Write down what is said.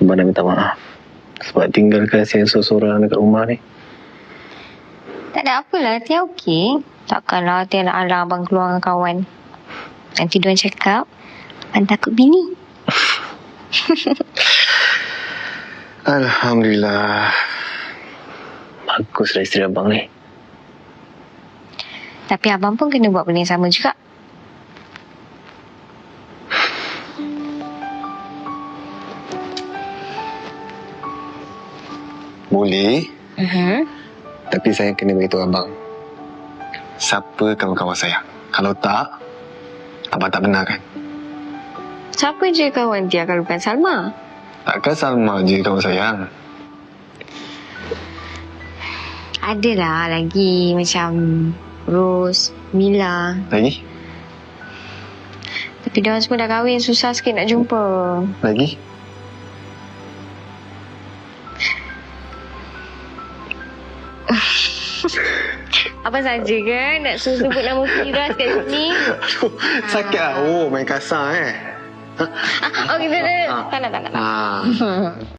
Abang nak minta maaf. Sebab tinggalkan saya seorang dekat rumah ni. Tak ada apalah, Tia okey. Takkanlah Tia nak alang abang keluar dengan kawan. Nanti diorang cakap, abang takut bini. Alhamdulillah. Baguslah isteri abang ni. Tapi abang pun kena buat benda yang sama juga. Boleh. Uh-huh. Tapi saya kena beritahu abang. Siapa kawan-kawan saya? Kalau tak, abang tak benar kan? Siapa je kawan Tia kalau bukan Salma? Takkan Salma je kawan sayang. Adalah lagi macam Rose, Mila. Lagi? Tapi diorang semua dah kahwin, susah sikit nak jumpa. Lagi? Apa saja kan nak suruh sebut nama Firas kat sini? Aduh, sakit lah. Oh, main kasar eh. Dah. Tak nak, tak nak.